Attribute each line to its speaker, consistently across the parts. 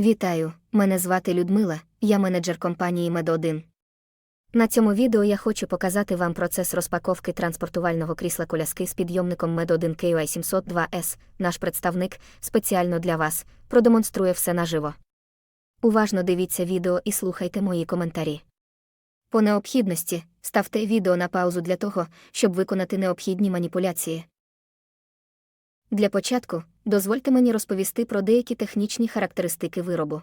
Speaker 1: Вітаю, мене звати Людмила, я менеджер компанії Мед1. На цьому відео я хочу показати вам процес розпаковки транспортувального крісла коляски з підйомником Med1 KUI 702S. Наш представник спеціально для вас продемонструє все наживо. Уважно дивіться відео і слухайте мої коментарі. По необхідності ставте відео на паузу для того, щоб виконати необхідні маніпуляції. Для початку дозвольте мені розповісти про деякі технічні характеристики виробу.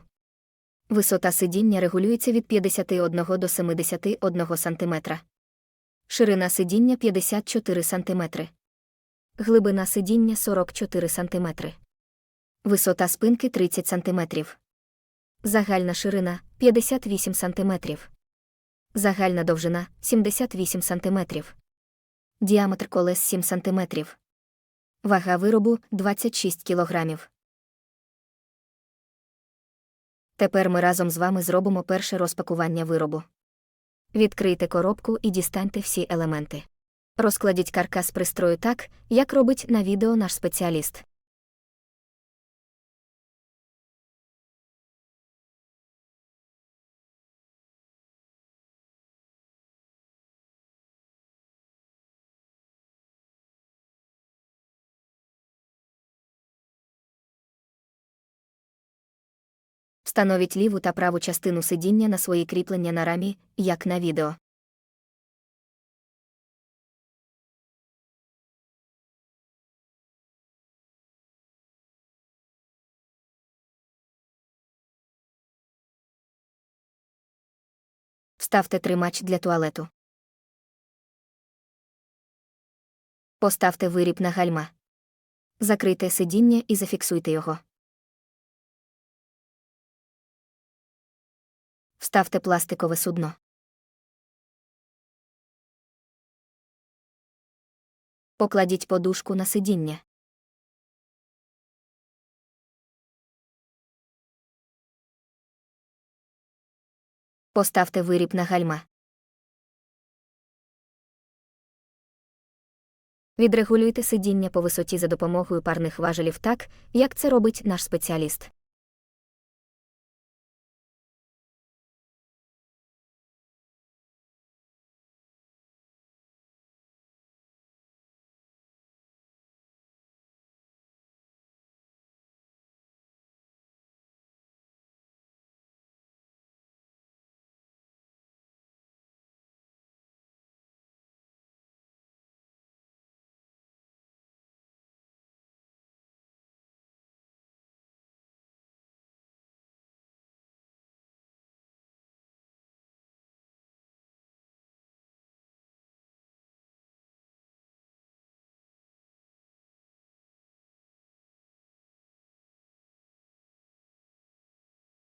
Speaker 1: Висота сидіння регулюється від 51 до 71 см. Ширина сидіння 54 см. Глибина сидіння 44 см. Висота спинки 30 см. Загальна ширина 58 см. Загальна довжина 78 см. Діаметр колес 7 см. Вага виробу 26 кг. Тепер ми разом з вами зробимо перше розпакування виробу. Відкрийте коробку і дістаньте всі елементи. Розкладіть каркас пристрою так, як робить на відео наш спеціаліст. Встановіть ліву та праву частину сидіння на свої кріплення на рамі, як на відео. Вставте тримач для туалету. Поставте виріб на гальма. Закрийте сидіння і зафіксуйте його. Вставте пластикове судно. Покладіть подушку на сидіння. Поставте виріб на гальма. Відрегулюйте сидіння по висоті за допомогою парних важелів так, як це робить наш спеціаліст.